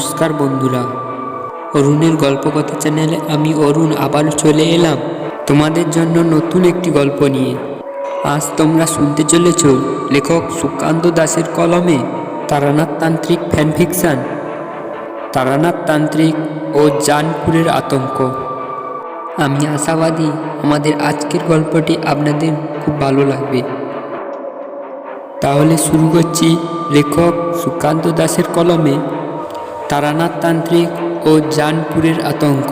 নমস্কার বন্ধুরা। অরুণের গল্পকথা চ্যানেলে আমি অরুণ আবার চলে এলাম তোমাদের জন্য নতুন একটি গল্প নিয়ে। আজ তোমরা শুনতে চলেছ লেখক সুকান্ত দাসের কলমে তারানাথ তান্ত্রিক ফ্যানফিকশন তারানাথ তান্ত্রিক ও জানপুরের আতঙ্ক। আমি আশাবাদী আমাদের আজকের গল্পটি আপনাদের খুব ভালো লাগবে। তাহলে শুরু করছি লেখক সুকান্ত দাসের কলমে তারানাথ তান্ত্রিক ও জানপুরের আতঙ্ক।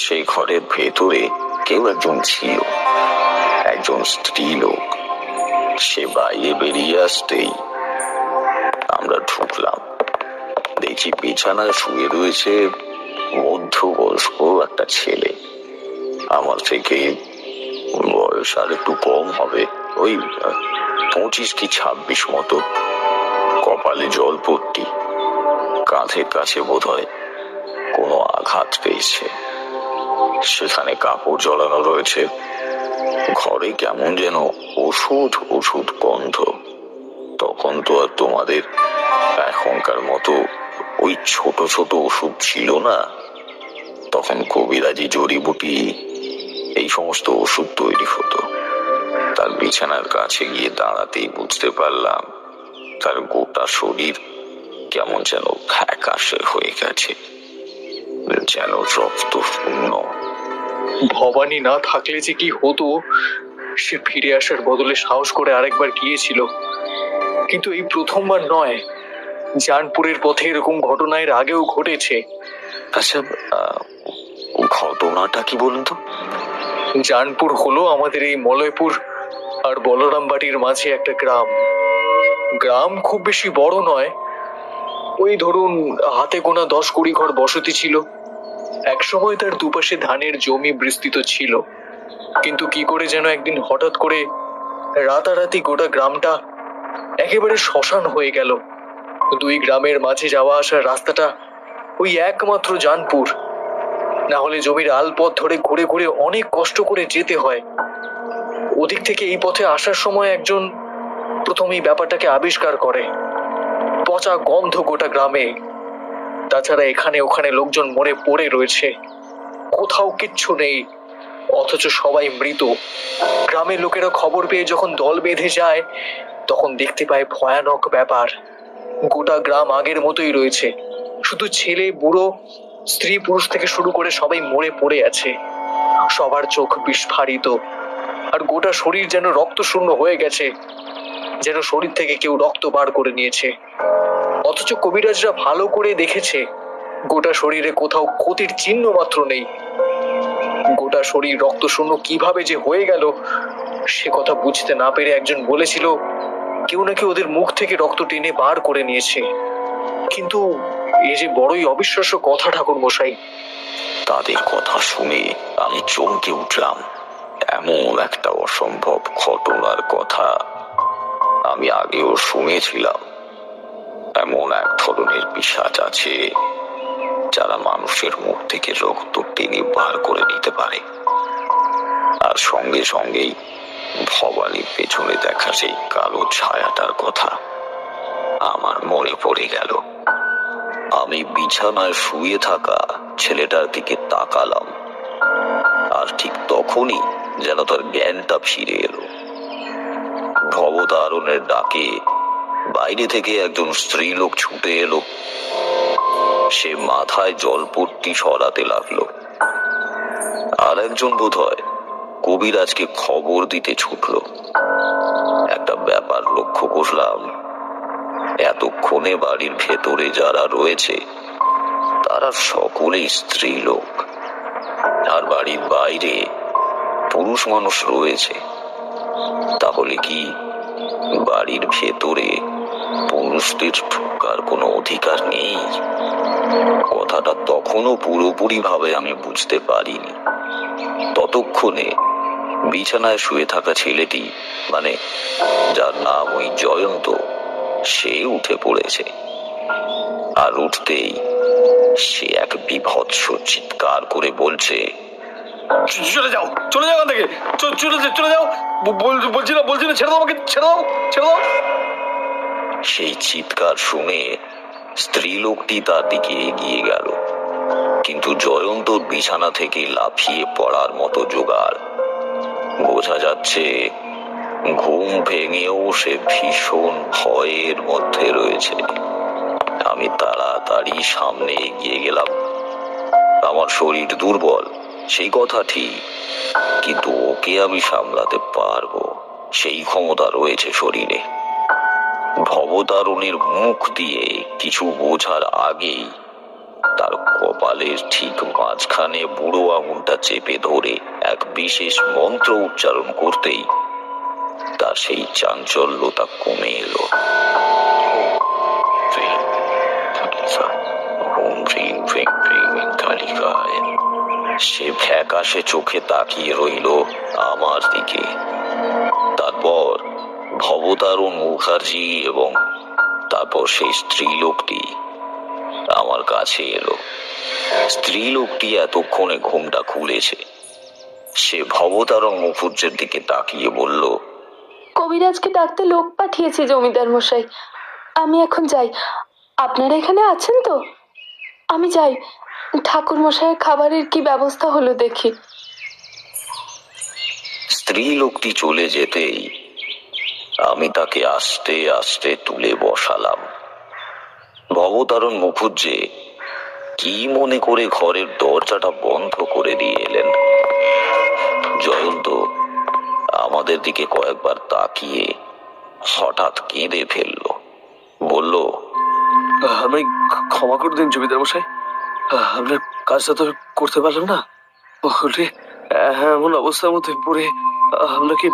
সেই ঘরের ভেতরে কেউ একজন ছিল, একজন স্ত্রী লোক সে বাইরে বেরিয়ে আসতেই আমরা ঢুকলাম। দেখি বিছানায় শুয়ে রয়েছে মধ্যবয়স্ক একটা ছেলে। আমার থেকে বয়স আর একটু কম হবে। ওই, পঁচিশ কি ছাব্বিশ মতো। কপালে জল পট্টি। কাঁধের কাছে বোধ হয় কোনো আঘাত পেয়েছে। সেখানে কাপড় জড়ানো রয়েছে। ঘরে কেমন যেন ওষুধ ওষুধ গন্ধ। তখন তো আর তোমাদের এখনকার মতো ওই ছোট ছোট ওষুধ ছিল না। তখন কবিরাজি জড়িবুটি এই সমস্ত ওষুধ তৈরি হতো। তার বিছানার কাছে গিয়ে দাঁড়াতেই বুঝতে পারলাম তার গোটা শরীর কেমন যেন ফ্যাকাশে হয়ে গেছে যেন রক্ত শূন্য। ভবানী না থাকলে যে কি হতো সে ফিরে আসার বদলে সাহস করে আরেকবার গিয়েছিল। কিন্তু এই প্রথমবার নয় জানপুরের পথে এরকম ঘটনা এর আগেও ঘটেছে। আচ্ছা ঘটনাটা কি বলুন তো? জানপুর হলো আমাদের এই মলয়পুর আর বলরাম বাড়ির মাঝে একটা গ্রাম। গ্রাম খুব বেশি বড় নয়। ওই ধরুন, হাতে গোনা দশ কুড়ি ঘর বসতি ছিল। এক সময় তার দুপাশে ধানের জমি বিস্তৃত ছিল। কিন্তু কি করে যেন একদিন হঠাৎ করে রাতারাতি গোটা গ্রামটা একেবারে শ্মশান হয়ে গেল। দুই গ্রামের মাঝে যাওয়া আসার রাস্তাটা ওই একমাত্র জানপুর। না হলে জমির আল পথ ধরে ঘুরে ঘুরে অনেক কষ্ট করে যেতে হয়। ওদিক থেকে এই পথে আসার সময় একজন প্রথমেই ব্যাপারটাকে আবিষ্কার করে। পচা গন্ধ গোটা গ্রামে। তাছাড়া এখানে ওখানে লোকজন মরে পড়ে রয়েছে। কোথাও কিচ্ছু নেই। অথচ সবাই মৃত। গ্রামের লোকেরা খবর পেয়ে যখন দল বেঁধে যায়, তখন দেখতে পায় ভয়ানক ব্যাপার। গোটা গ্রাম আগের মতোই রয়েছে। শুধু ছেলে, বুড়ো স্ত্রী পুরুষ থেকে শুরু করে সবাই মরে পড়ে আছে। সবার চোখ বিস্ফারিত। আর গোটা শরীর যেন রক্ত শূন্য হয়ে গেছে। যেন শরীর থেকে কেউ রক্ত বার করে নিয়েছে। অথচ কবিরাজরা ভালো করে দেখেছে, গোটা শরীরে কোথাও ক্ষতির চিহ্ন মাত্র নেই। গোটা শরীর রক্ত শূন্য কীভাবে যে হয়ে গেল, সে কথা বুঝতে না পেরে একজন বলেছিল, কেউ নাকি ওদের মুখ থেকে রক্ত টেনে বার করে নিয়েছে। কিন্তু এ যে বড়ই অবিশ্বাস্য কথা ঠাকুর মশাই তাদের কথা শুনে আমি চমকে উঠলাম। এমন একটা অসম্ভব ঘটনার কথা আমি আগেও শুনেছিলাম। এমন এক ধরনের পিসাচ আছে, যারা মানুষের মুখ থেকে রক্ত টেনে বার করে নিতে পারে। আর সঙ্গে সঙ্গেই ভবানীর পেছনে দেখা সেই কালো ছায়াটার কথা আমার মনে পড়ে গেল। আমি বিছানায় শুয়ে থাকা ছেলেটার দিকে তাকালাম। আর ঠিক তখনই যেন তার জ্ঞানটা ফিরে এলো। ভবতারণের ডাকে বাইরে থেকে একজন স্ত্রীলোক ছুটে এলো। সে মাথায় জলপট্টি সরাতে লাগল। আর একজন বোধ হয় কবিরাজকে খবর দিতে ছুটল। একটা ব্যাপার লক্ষ্য করলাম। এতক্ষণে বাড়ির ভেতরে যারা রয়েছে, তারা সকলেই স্ত্রী লোক আর বাড়ির বাইরে পুরুষ মানুষ রয়েছে, তাহলে কি বাড়ির ভেতরে পুরুষদের ঢোকার কোনো অধিকার নেই? কথাটা তখনও পুরোপুরি ভাবে আমি বুঝতে পারিনি। ততক্ষণে বিছানায় শুয়ে থাকা ছেলেটি মানে যার নাম ওই জয়ন্ত সে উঠে পড়েছে। আর উঠতেই সে এক বিভৎস চিৎকার করে বলছে, চলে যাও চলে যাও থেকে। চলে যাও চলে যাও। বলছি না বলছি না, ছেড়ে দাও আমাকে, ছেড়ে দাও ছেড়ে দাও। সেই চিৎকার শুনে স্ত্রীলোকটি তার দিকে এগিয়ে গেল। কিন্তু জয়ন্তর বিছানা থেকে লাফিয়ে পড়ার মতো জোগাড়। বোঝা যাচ্ছে ঘুম ভেঙেও সে ভীষণ ভয়ের মধ্যে রয়েছে। আমি তাড়াতাড়ি সামনে এগিয়ে গেলাম। আমার শরীর দুর্বল, সেই কথা ঠিক, কিন্তু ওকে আমি সামলাতে পারব, সেই ক্ষমতা রয়েছে শরীরে। ভবতারণের মুখ দিয়ে কিছু বোঝার আগেই তার কপালের ঠিক মাঝখানে বুড়ো আঙুলটা চেপে ধরে এক বিশেষ মন্ত্র উচ্চারণ করতেই তার সেই চাঞ্চল্যতা কমে এলো। সে ফ্যাকাশে চোখে তাকিয়ে রইল আমার দিকে। তারপর ভবতারণ মুখার্জি এবং তারপর সেই স্ত্রীলোকটি আমার কাছে এলো। স্ত্রীলোকটি এতক্ষণে ঘুমটা খুলেছে। সে ভবতারণ মুখুজ্জের দিকে তাকিয়ে বলল কবিরাজকে ডাকতে লোক পাঠিয়েছি জমিদার মশাই। আমি এখন যাই। আপনারা এখানে আছেন তো? আমি যাই। ঠাকুর মশাইয়ের খাবারের কি ব্যবস্থা হলো দেখি। স্ত্রী লোকটি চলে যেতেই আমি তাকে আস্তে আস্তে তুলে বসালাম। ভবতারণ মুখুজ্জে কি মনে করে ঘরের দরজাটা বন্ধ করে দিয়ে এলেন? আমাদের দিকে কয়েকবার তাকিয়ে হঠাৎ কেঁদে ফেলল। বলল আমি ক্ষমা করে দিন জমিদার মশাই। আপনার কাজটা তো করতে পারলাম না। এমন অবস্থার মধ্যে পড়ে আপনাকে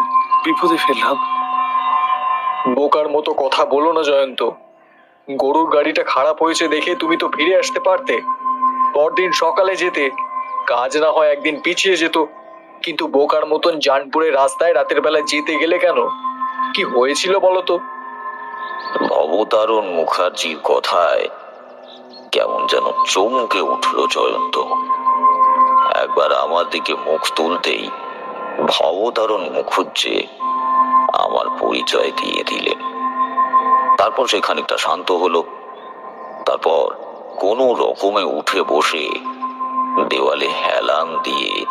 বিপদে ফেললাম। বোকার মতো কথা বলো না জয়ন্ত। গরুর গাড়িটা খারাপ হয়েছে দেখে তুমি তো ফিরে আসতে পারতে। পরদিন সকালে যেতে কাজ না হয় একদিন পিছিয়ে যেত। কিন্তু বোকার মতন জানপুরের রাস্তায় রাতের বেলা যেতে গেলে কেন? কি হয়েছিল বলো তো ভবতারণ মুখার্জির কথায় কেমন যেন চমকে উঠল জয়ন্ত। একবার আমার দিকে মুখ তুলতেই ভবতারণ মুখুজ্জে আমার পরিচয় দিয়ে দিলেন। তারপর সে খানিকটা শান্ত হলো। তারপর কোনো রকমে উঠে বসে দেওয়ালে হেলান দিয়ে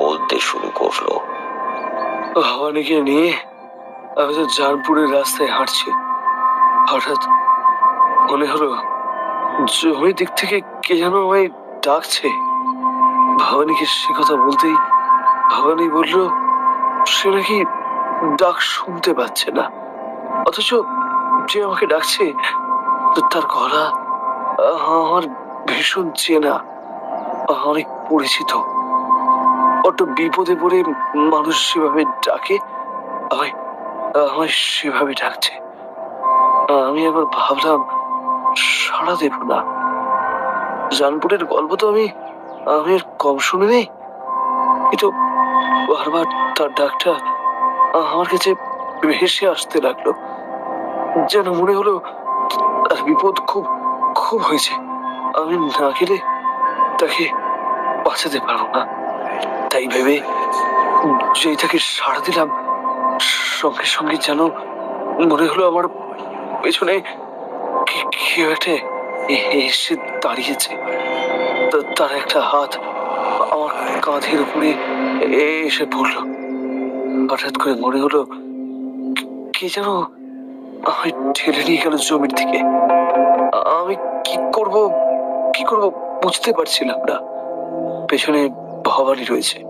বলতে শুরু করল। ভবানীকে নিয়ে আমি তো জানপুরের রাস্তায় হাঁটছি। হঠাৎ মনে হলো জমির দিক থেকে কে যেন আমায় ডাকছে। ভবানীকে সে কথা বলতেই ভবানী বলল, সে নাকি ডাক শুনতে পাচ্ছে না। অথচ যে আমাকে ডাকছে, তার গলা আমার ভীষণ চেনা, অনেক পরিচিত। বড্ড বিপদে পড়ে মানুষ সেভাবে ডাকে? আমায় আমায় সেভাবে ডাকছে। আমি একবার ভাবলাম, সাড়া দেব না। জানপুরের গল্প তো আমি আমি কম শুনে নেই। কিন্তু বারবার তার ডাকটা আমার কাছে ভেসে আসতে লাগল। যেন মনে হলো তার বিপদ খুব খুব হয়েছে। আমি না গেলে তাকে বাঁচাতে পারব না। তাই ভেবে যেই তাকে সাড়া দিলাম, সঙ্গে সঙ্গে যেন মনে হলো আমার পেছনে কেউ একটা এসে দাঁড়িয়েছে। তার একটা হাত আমার কাঁধের উপরে এসে পড়ল। হঠাৎ করে মনে হলো কে- যেন আমায় ঠেলে নিয়ে গেল জমির দিকে। আমি কি করব কি করব বুঝতে পারছিলাম না। পেছনে ভবানী রয়েছে।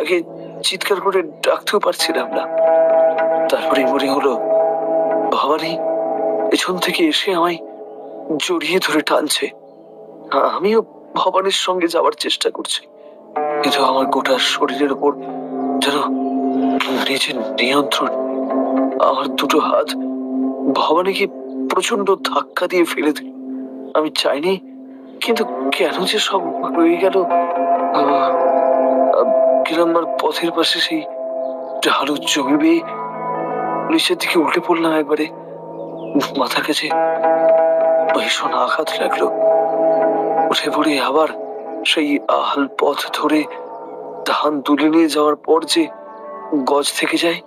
তাকে চিৎকার করে ডাকতেও পারছিলাম না। তারপরে মনে হলো ভবানী পেছন থেকে এসে আমায় জড়িয়ে ধরে টানছে। আমিও ভবানীর সঙ্গে যাওয়ার চেষ্টা করছি। কিন্তু আমার গোটা শরীরের ওপর যেন নিজের নিয়ন্ত্রণ, আমার দুটো হাত ভবানীকে প্রচণ্ড ধাক্কা দিয়ে ফেলে দিল। আমি চাইনি, কিন্তু কেন যে সব হয়ে গেল কিরম্বার পথের পাশে সেই ঢালু জমি বেয়ে নিচের দিকে উল্টে পড়লাম একবারে। মাথার কাছে ভীষণ আঘাত লাগল। উঠে পড়ে আবার সেই আহাল পথ ধরে ধান তুলে নিয়ে যাওয়ার পর যে গজ থেকে যায়,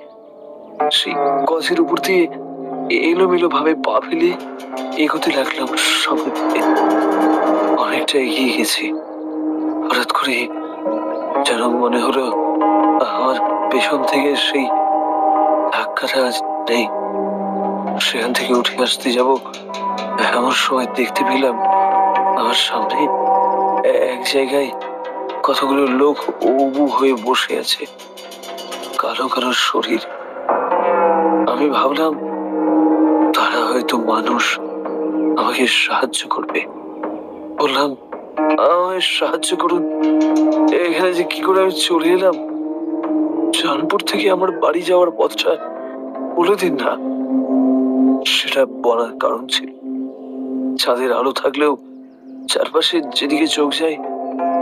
সেই গজের উপর দিয়ে এলোমেলো ভাবে পা ফেলে এগোতে লাগলাম দিকে অনেকটা এগিয়ে গেছি। হঠাৎ করে যেন মনে হলো আমার পেছন থেকে সেই ধাক্কাটা আজ নেই। সেখান থেকে উঠে আসতে যাব, এমন সময় দেখতে পেলাম আমার সামনে এক জায়গায় কতগুলো লোক উবু হয়ে বসে আছে, কারও কারও শরীর। আমি ভাবলাম, তারা হয়তো মানুষ, আমাকে সাহায্য করবে। বললাম, আমায় সাহায্য করুন। এখানে যে কি করে আমি চলে এলাম? জানপুর থেকে আমার বাড়ি যাওয়ার পথটা বলে দিন না। সেটা বলার কারণ ছিল। চাঁদের আলো থাকলেও চারপাশে যেদিকে চোখ যায়,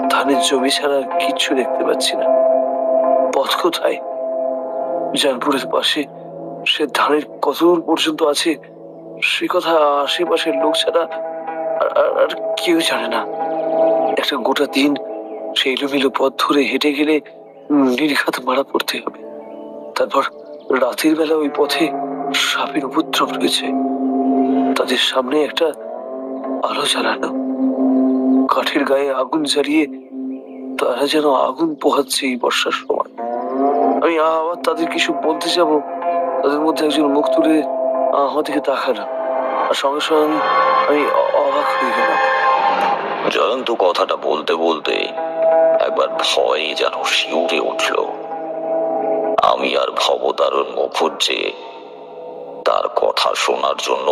ধানের জমি ছাড়া কিচ্ছু দেখতে পাচ্ছি না। পথ কোথায়? জানপুরের পাশে সে ধানের কত দূর পর্যন্ত আছে, সে কথা আশেপাশের লোক ছাড়া আর কেউ জানে না। একটা গোটা দিন সে এলোমেলো পথ ধরে হেঁটে গেলে নির্ঘাত মারা পড়তে হবে। তারপর রাতের বেলা ওই পথে সাপের উপদ্রব রয়েছে। তাদের সামনে একটা আলো জ্বালানো। কাঠের গায়ে আগুন জ্বালিয়ে তারা যেন আগুন পোহাচ্ছে এই বর্ষার সময়। আমি আবার তাদের কিছু বলতে যাব। তাদের মধ্যে একজন মুখ তুলে আমার দিকে তাকালো। আর সঙ্গে সঙ্গে আমি অবাক হয়ে গেলাম। জয়ন্ত কথাটা বলতে বলতে একবার ভয়ে যেন শিউরে উঠল। আমি আর ভবতারণ মুখুজ্জে তার কথা শোনার জন্য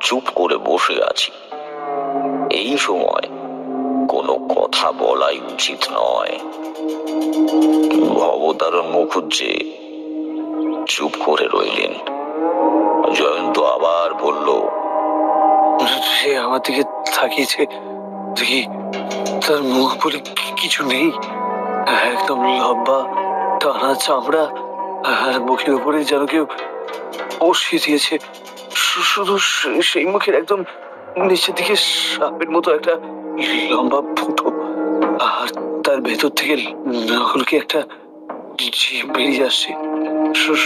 চুপ করে বসে আছি। এই সময় কোনো কথা বলাই উচিত নয়। ভবতারণ মুখুজ্জে চুপ করে রইলেন। জয়ন্ত আবার বলল, সে আমার দিকে তাকিয়েছে। দেখি, তার মুখ বলে কিছু নেই। একদম লম্বা, টানা চামড়া, আর মুখের উপরে যেন কেউ বসিয়ে দিয়েছে। শুধু সেই মুখের একদম নিচের দিকে সাপের মতো একটা লম্বা ফুটো। আর তার ভেতর থেকে নকলকে একটা জিভ বেরিয়ে আসছে।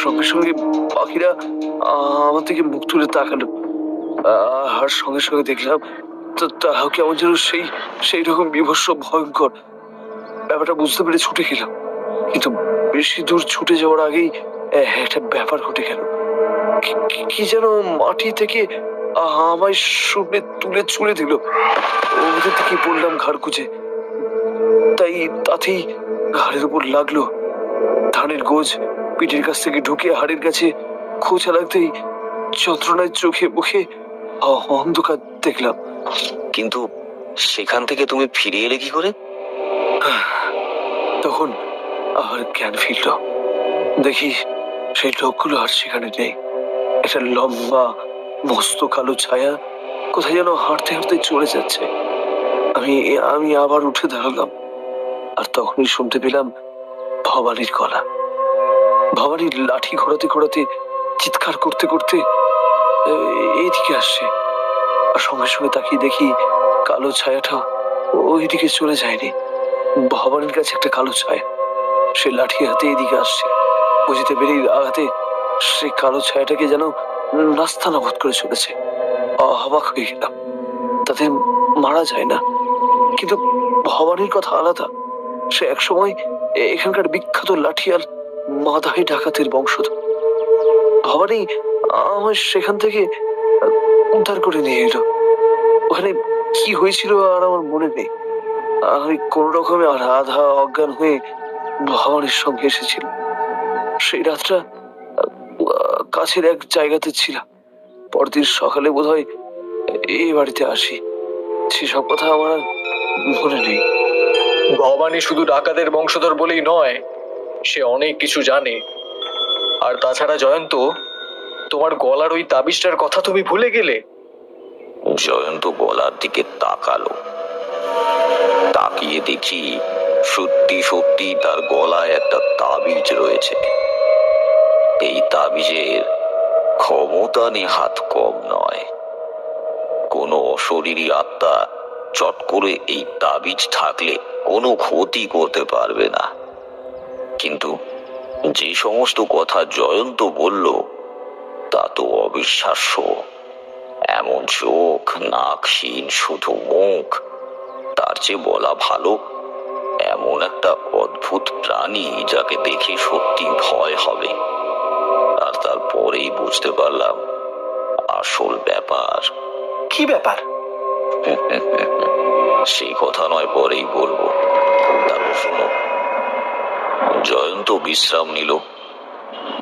সঙ্গে সঙ্গে পাখিরা আমার দিকে মুখ তুলে তাকালো। আর সঙ্গে সঙ্গে দেখলাম তা- তারাও কেমন যেন সেই সেই রকম বিভৎস, ভয়ঙ্কর ব্যাপারটা বুঝতে পেরে ছুটে গেলাম। কিন্তু বেশি দূর ছুটে যাওয়ার আগেই একটা ব্যাপার ঘটে গেল। কি- যেন মাটি থেকে আমায় শুনে তুলে ছুঁড়ে দিল। ওদের থেকে পড়লাম ঘাড় কুচে তাই তাতেই ঘাড়ের উপর লাগল। ধানের গোজ পিঠের কাছ থেকে ঢুকে হাড়ের কাছে খোঁচা লাগতেই যন্ত্রণায় চোখে মুখে অন্ধকার দেখলাম। কিন্তু সেখান থেকে তুমি ফিরে এলে কি করে? তখন আমার জ্ঞান ফিরল। দেখি সেই লোকগুলো আর সেখানে নেই। একটা লম্বা, মস্ত কালো ছায়া কোথায় যেন হাঁটতে হাঁটতে চলে যাচ্ছে। আমি আমি আবার উঠে দাঁড়ালাম আর তখনই শুনতে পেলাম ভবানীর গলা। ভবানীর লাঠি ঘোরাতে ঘোরাতে, চিৎকার করতে করতে এইদিকে আসছে। আর সঙ্গে সঙ্গে তাকিয়ে দেখি কালো ছায়াটা ওইদিকে চলে যায়নি। ভবানীর কাছে একটা কালো ছায়া। সে লাঠি হাতে এদিকে আসছে। বুঝতে পেরেই আঘাতে সে কালো ছায়াটাকে যেন নাস্তানাবোধ করে চলেছে। অবাক হয়ে গেলাম। তাদের মারা যায় না। কিন্তু ভবানীর কথা আলাদা। সে একসময় এখানকার বিখ্যাত লাঠিয়াল মাদাই ডাকাতের বংশধর। ভবানী আমার সেখান থেকে উদ্ধার করে নিয়ে এলো। ওখানে কি হয়েছিল আর আমার মনে নেই। আমি কোন রকমে আধা অজ্ঞান হয়ে ভবানীর সঙ্গে এসেছিল সেই রাতটা কাছের এক জায়গাতে ছিলাম। পরদিন সকালে বোধ হয় এই বাড়িতে আসি। সেসব কথা আমার মনে নেই। ভবানী শুধু ডাকাতের বংশধর বলেই নয়, সে অনেক কিছু জানে। আর তাছাড়া জয়ন্ত তোমার গলার ওই তাবিজটার কথা তুমি ভুলে গেলে? জয়ন্ত গলার দিকে তাকালো। তাকিয়ে দেখি সত্যি সত্যি তার গলায় একটা তাবিজ রয়েছে। এই তাবিজের ক্ষমতা নেহাত কম নয়। কোনো অশরীরী আত্মা চট করে এই তাবিজ থাকলে কোনো ক্ষতি করতে পারবে না। কিন্তু যে সমস্ত কথা জয়ন্ত বলল তা তো অবিশ্বাস্য। এমন চোখ নাক নাকহীন শুধু মুখ তার চেয়ে বলা ভালো। এমন একটা অদ্ভুত প্রাণী যাকে দেখে সত্যি ভয় হবে। আর তারপরেই বুঝতে পারলাম আসল ব্যাপার। কি ব্যাপার? সেই কথা নয় পরেই বলব। তারপর শোনো জয়ন্ত বিশ্রাম নিল।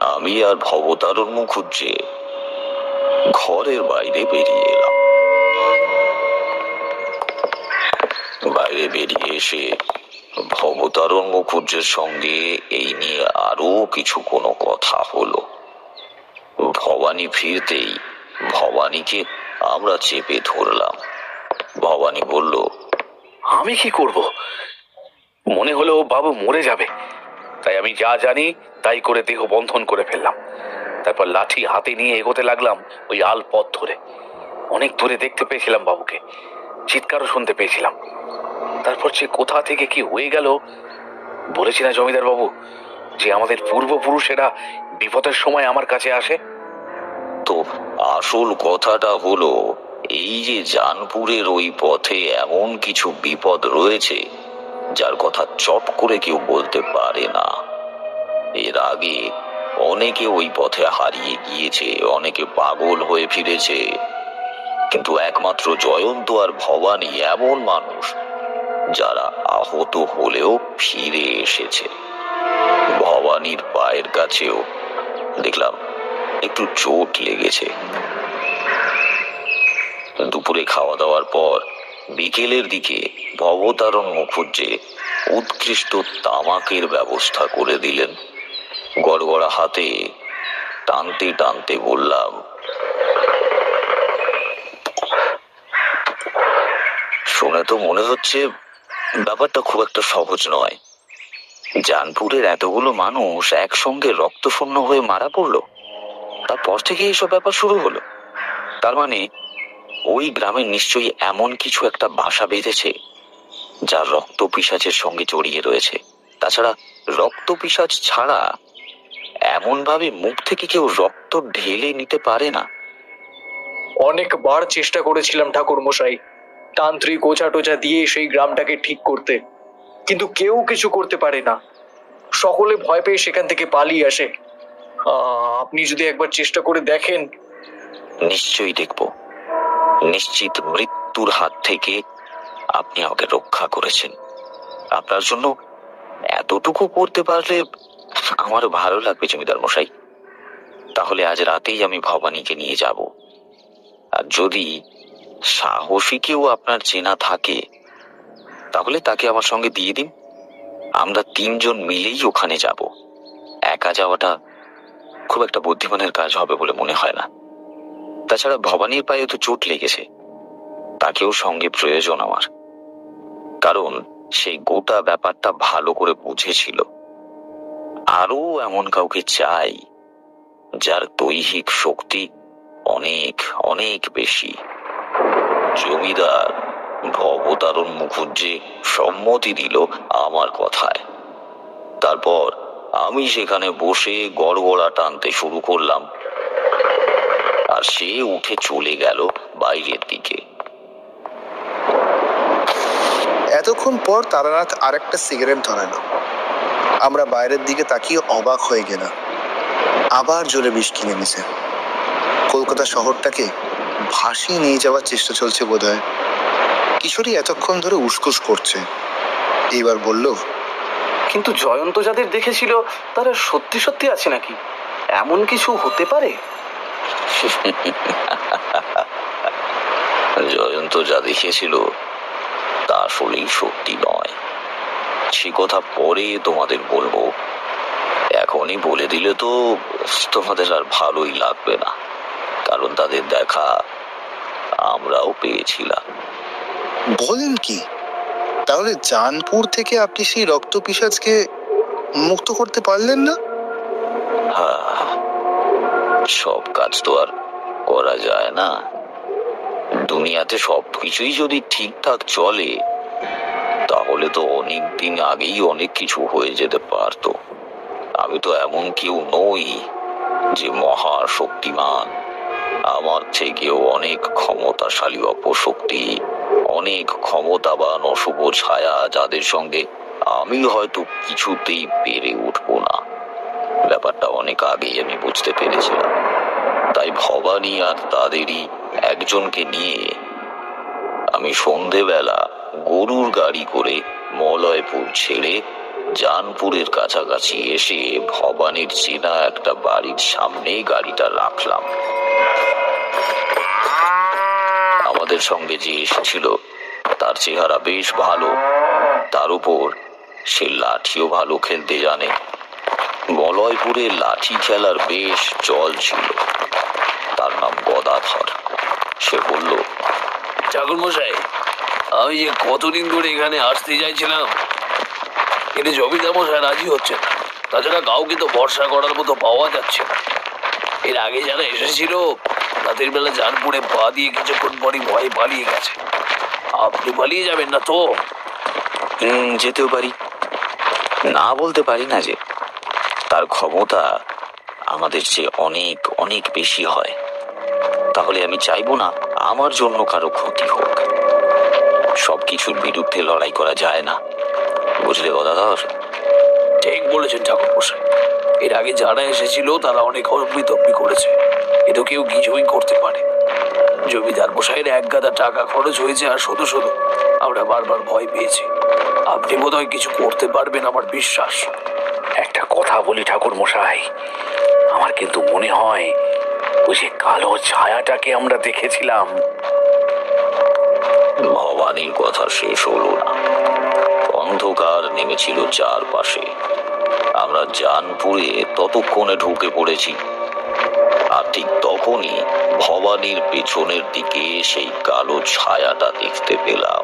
আমি আর ভবতারণ মুখুজ্জে ঘরের বাইরে বেরিয়ে এলাম। বাইরে বেরিয়ে এসে ভবতারণ মুখুজ্জের সঙ্গে এই নিয়ে আরও কিছু কোনো কথা হলো। ভবানী ফিরতেই ভবানীকে আমরা চেপে ধরলাম। ভবানী বলল, আমি কি করব? মনে হলো বাবু মরে যাবে। তাই আমি যা জানি তাই করে দেহ বন্ধন করে ফেললাম। তারপর লাঠি হাতে নিয়ে এগোতে লাগলাম ওই আল পথ ধরে। অনেক দূরে দেখতে পেয়েছিলাম বাবুকে, চিৎকারও শুনতে পেয়েছিলাম। তারপর সে কোথা থেকে কি হয়ে গেল, বলেছি না জমিদার বাবু, যে আমাদের পূর্বপুরুষেরা বিপদের সময় আমার কাছে আসে। তো আসল কথাটা হলো, এই যে জানপুরের ওই পথে এমন কিছু বিপদ রয়েছে যার কথা চট করে কেউ বলতে পারে না। এর আগে অনেকে ওই পথে হারিয়ে গিয়েছে, অনেকে পাগল হয়ে ফিরেছে। কিন্তু একমাত্র জয়ন্ত আর ভবানী এমন মানুষ যারা আহত হলেও ফিরে এসেছে। ভবানীর পায়ের কাছেও দেখলাম একটু চোট লেগেছে। দুপুরে খাওয়া দাওয়ার পর বিকেলের দিকে ভবতারণ মুখুজ্জে উৎকৃষ্ট তামাকের ব্যবস্থা করে দিলেন। গড়গড়া হাতে টানতে টানতে বললাম, শুনে তো মনে হচ্ছে ব্যাপারটা খুব একটা সহজ নয়। জানপুরের এতগুলো মানুষ একসঙ্গে রক্তশূন্য হয়ে মারা পড়ল। তারপর থেকে এইসব ব্যাপার শুরু হলো। তার মানে ওই গ্রামে নিশ্চয়ই এমন কিছু একটা বাসা বেঁধেছে যা রক্ত পিসাচের সঙ্গে জড়িয়ে রয়েছে। তাছাড়া রক্ত পিসাচ ছাড়া এমন ভাবে মুখ থেকে কেউ রক্ত ঢেলে নিতে পারে না। অনেকবার চেষ্টা করেছিলাম ঠাকুর মশাই তান্ত্রিক ওঝা টোঝা দিয়ে সেই গ্রামটাকে ঠিক করতে কিন্তু কেউ কিছু করতে পারে না। সকলে ভয় পেয়ে সেখান থেকে পালিয়ে আসে। আপনি যদি একবার চেষ্টা করে দেখেন। নিশ্চয়ই দেখব। নিশ্চিত মৃত্যুর হাত থেকে আপনি আমাকে রক্ষা করেছেন। আপনার জন্য এতটুকু করতে পারলে আমারও ভালো লাগবে, জমিদার মশাই। তাহলে আজ রাতেই আমি ভবানীকে নিয়ে যাব। আর যদি সাহসী কেউ আপনার চেনা থাকে, তাহলে তাকে আমার সঙ্গে দিয়ে দিন। আমরা তিনজন মিলেই ওখানে যাব। একা যাওয়াটা খুব একটা বুদ্ধিমানের কাজ হবে বলে মনে হয় না। তাছাড়া ভবানীর পায়ে তো চোট লেগেছে। তাকেও সঙ্গে প্রয়োজন আমার। কারণ সেই গোটা ব্যাপারটা ভালো করে বুঝেছিল। আরও এমন কাউকে চাই যার দৈহিক শক্তি অনেক অনেক বেশি। জমিদার ভবতারণ মুখুজ্জে সম্মতি দিল আমার কথায়। তারপর আমি সেখানে বসে গড়গড়া টানতে শুরু করলাম। আর সে উঠে চলে গেল বাইরের দিকে। এতক্ষণ পর তারানাথ আরেকটা সিগারেট ধরালো। আমরা বাইরের দিকে তাকিয়ে অবাক হয়ে গেলাম। আবার জোরে বৃষ্টি নেমেছে কলকাতা শহরটাকে ভাসিয়ে নিয়ে যাওয়ার চেষ্টা চলছে বোধ হয় কিশোরী এতক্ষণ ধরে উসকুস করছে। এইবার বলল কিন্তু জয়ন্ত যাদের দেখেছিল তারা সত্যি সত্যি আছে নাকি? এমন কিছু হতে পারে? জয়ন্ত যা দেখেছিল তা আসলেই সত্যি নয়। সে কথা পরে তোমাদের বলব। এখনই বলে দিলে তো তোমাদের আর ভালোই লাগবে না কারণ তাদের দেখা আমরাও পেয়েছিলাম। বলেন কি? তাহলে জানপুর থেকে আপনি সেই রক্ত পিসাজকে মুক্ত করতে পারলেন না? হ্যাঁ সব কাজ তো আর করা যায় না। দুনিয়াতে সব কিছুই যদি ঠিকঠাক চলে, তাহলে তো অনেক দিন আগেই অনেক কিছু হয়ে যেতে পারতো। আমি তো এমন কেউ নই যে মহা শক্তিমান আমার থেকেও অনেক ক্ষমতাশালী অপশক্তি, অনেক ক্ষমতাবান অশুভ ছায়া যাদের সঙ্গে আমি হয়তো কিছুতেই পেরে উঠবো না। ব্যাপারটা অনেক আগেই আমি বুঝতে পেরেছিলাম। তাই ভবানী আর তাদেরই একজনকে নিয়ে আমি সন্ধেবেলা গরুর গাড়ি করে মলয়পুর ছেড়ে জানপুরের কাছাকাছি এসে ভবানীর চেনা একটা বাড়ির সামনেই গাড়িটা রাখলাম। আমাদের সঙ্গে যে এসেছিল, তার চেহারা বেশ ভালো। তার উপর সে লাঠিও ভালো খেলতে জানে। মলয়পুরে লাঠি খেলার বেশ চল ছিল। তার নাম গদাধর। সে বলল ঠাকুর মশাই আমি যে কতদিন ধরে এখানে আসতে চাইছিলাম কিন্তু জমিদার মশাই রাজি হচ্ছে না। তাছাড়া কাউকে তো ভরসা করার মতো পাওয়া যাচ্ছে না। এর আগে যারা এসেছিল রাতের বেলা জানপুরে পা দিয়ে কিছুক্ষণ পরই ভয়ে পালিয়ে গেছে। আপনি পালিয়ে যাবেন না তো? "হুম, যেতেও পারি। না বলতে পারি না যে। তার ক্ষমতা আমাদের চেয়ে অনেক অনেক বেশি হয়। তাহলে আমি চাইব না আমার জন্য কারও ক্ষতি হোক। সবকিছুর বিরুদ্ধে লড়াই করা যায় না। বুঝলে গদাধর ঠিক বলেছেন ঠাকুর মশাই এর আগে যারা এসেছিল, তারা অনেক অমৃতম্বি করেছে। এতো কেউ কিছুই করতে পারে। জমিদার মশাইয়ের এক গাদা টাকা খরচ হয়েছে আর শুধু শুধু আমরা বারবার ভয় পেয়েছি। আপনি বোধহয় কিছু করতে পারবেন, আমার বিশ্বাস। একটা কথা বলি ঠাকুর মশাই আমার কিন্তু মনে হয় ওই যে কালো ছায়াটাকে আমরা দেখেছিলাম। ভবানীর কথা শেষ হলো না। অন্ধকার নেমেছিল চারপাশে। আমরা জানপুরে ততক্ষণে ঢুকে পড়েছি। আর ঠিক তখনই ভবানীর পেছনের দিকে সেই কালো ছায়াটা দেখতে পেলাম।